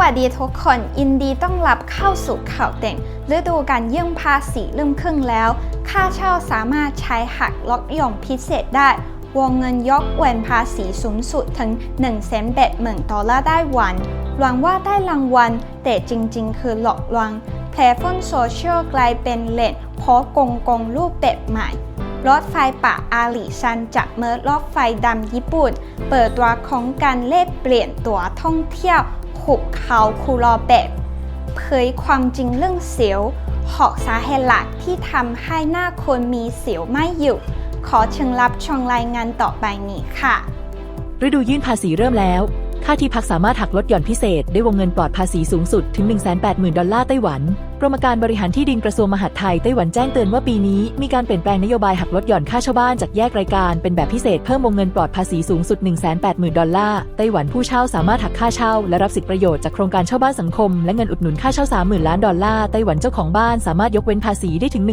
วัสดีทุกคนยินดีต้องรับเข้าสู่ข่าวเด่นฤดูการเยื่นภาษีเริ่มครึ่งแล้ว ค่าเช่าสามารถใช้หักลดหย่อนพิเศษได้ วงเงินยกเว้นภาษีสูงสุดถึง1 0 0 0 0 0 0ดอลลาร์ได้วันหวังว่าได้รางวัล แต่จริงๆ คือหลอกลวงแพลตฟอร์มโซเชียลกลายเป็นเลนเพราะกงกงรูปแบบใหม่รถไฟป่าอาลีซันจากเมิร์รถไฟดำญี่ปุ่น เปิดตัวของการเล่เปลี่ยนตั๋วท่องเที่ยว หุบเขาคูรอเบตเผยความจริงเรื่องเสียวหอกสาเหตุหลักที่ทำให้หน้าคนมีเสียวไม่หยุดขอเชิญรับชมรายงานต่อไปนี้ค่ะ ฤดูยื่นภาษีเริ่มแล้ว ค่าที่พักสามารถหักลดหย่อนพิเศษได้วงเงินปลอดภาษีสูงสุดถึง 180,000 ดอลลาร์ไต้หวัน รมการบริหารที่ดินกระทรวงมหาดไทยไต้หวันแจ้งเตือนว่าปีนี้ มีการเปลี่ยนแปลงนโยบายหักลดหย่อนค่าเช่าบ้านจากแยกรายการเป็นแบบพิเศษเพิ่มวงเงินปลอดภาษีสูงสุด 180,000 ดอลลาร์ไต้หวันผู้เช่าสามารถหักค่าเช่า และรับสิทธิประโยชน์จากโครงการเช่าบ้านสังคม และเงินอุดหนุนค่าเช่า 30,000 ล้านดอลลาร์ไต้หวันเจ้าของบ้านสามารถยกเว้นภาษีได้ถึง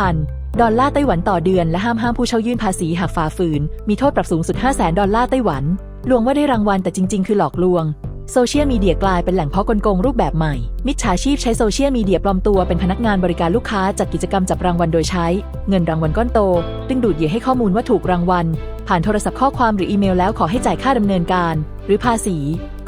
15,000ดอลลาร์ไต้หวันต่อเดือนและห้ามห้ามผู้เช่ายื่นภาษีหากฝ่าฝืน มีโทษปรับสูงสุด 500,000 ดอลลาร์ไต้หวัน ลวงว่าได้รางวัลแต่จริง ๆ คือหลอกลวง โซเชียลมีเดียกลายเป็นแหล่งเพาะกลโกงรูปแบบใหม่ มิจฉาชีพใช้โซเชียลมีเดียปลอมตัวเป็นพนักงานบริการลูกค้าจัดกิจกรรมจับรางวัลโดยใช้ เงินรางวัลก้อนโต ดึงดูดเหยื่อให้ข้อมูลว่าถูกรางวัล ผ่านโทรศัพท์ข้อความหรืออีเมลแล้วขอให้จ่ายค่าดำเนินการ หรือภาษี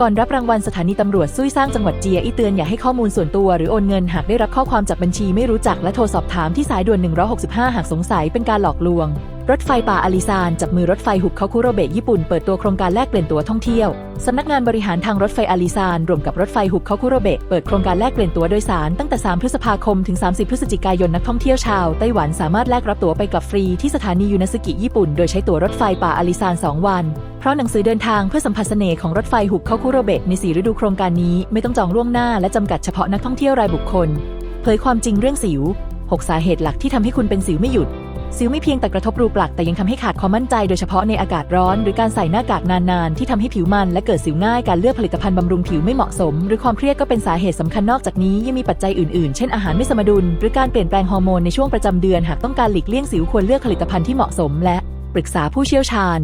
ก่อนรับรางวัลสถานีตำรวจซุยสร้างจังหวัดเจียอีเตือนอย่าให้ข้อมูลส่วนตัวหรือโอนเงินหากได้รับข้อความจากบัญชีไม่รู้จักและโทรสอบถามที่สายด่วน165หากสงสัยเป็นการหลอกลวง รถไฟป่าอาลิซานจับมือรถไฟหุบเขาคุโรเบะญี่ปุ่นเปิดตัวโครงการแลกเปลี่ยนตั๋วท่องเที่ยว สำนักงานบริหารทางรถไฟอาลิซานร่วมกับรถไฟหุบเขาคุโรเบะเปิดโครงการแลกเปลี่ยนตั๋วโดยสารตั้งแต่ 3 พฤษภาคมถึง 30 พฤศจิกายนนักท่องเที่ยวชาวไต้หวันสามารถแลกรับตั๋วไปกลับฟรีที่สถานียูนาสกิญี่ปุ่นโดยใช้ตั๋วรถไฟป่าอาลิซาน 2 วันเพราะหนังสือเดินทางเพื่อสัมผัสเสน่ห์ของรถไฟหุบเขาคุโรเบะในสีฤดูโครงการนี้ไม่ต้องจองล่วงหน้าและจำกัดเฉพาะนักท่องเที่ยวรายบุคคล เผยความจริงเรื่องสิว 6 สาเหตุหลักที่ทำให้คุณเป็นสิวไม่หยุด สิวไม่เพียงแต่กระทบรูปลักแต่ยังทำให้ขาดความมั่นใจ โดยเฉพาะในอากาศร้อน หรือการใส่หน้ากากนานๆ ที่ทำให้ผิวมันและเกิดสิวง่ายการเลือกผลิตภัณฑ์บำรุงผิวไม่เหมาะสม หรือความเครียดก็เป็นสาเหตุสำคัญนอกจากนี้ยังมีปัจจัยอื่นๆ เช่นอาหารไม่สมดุล หรือการเปลี่ยนแปลงฮอร์โมนในช่วงประจำเดือนหากต้องการหลีกเลี่ยงสิวควรเลือกผลิตภัณฑ์ที่เหมาะสม และปรึกษาผู้เชี่ยวชาญ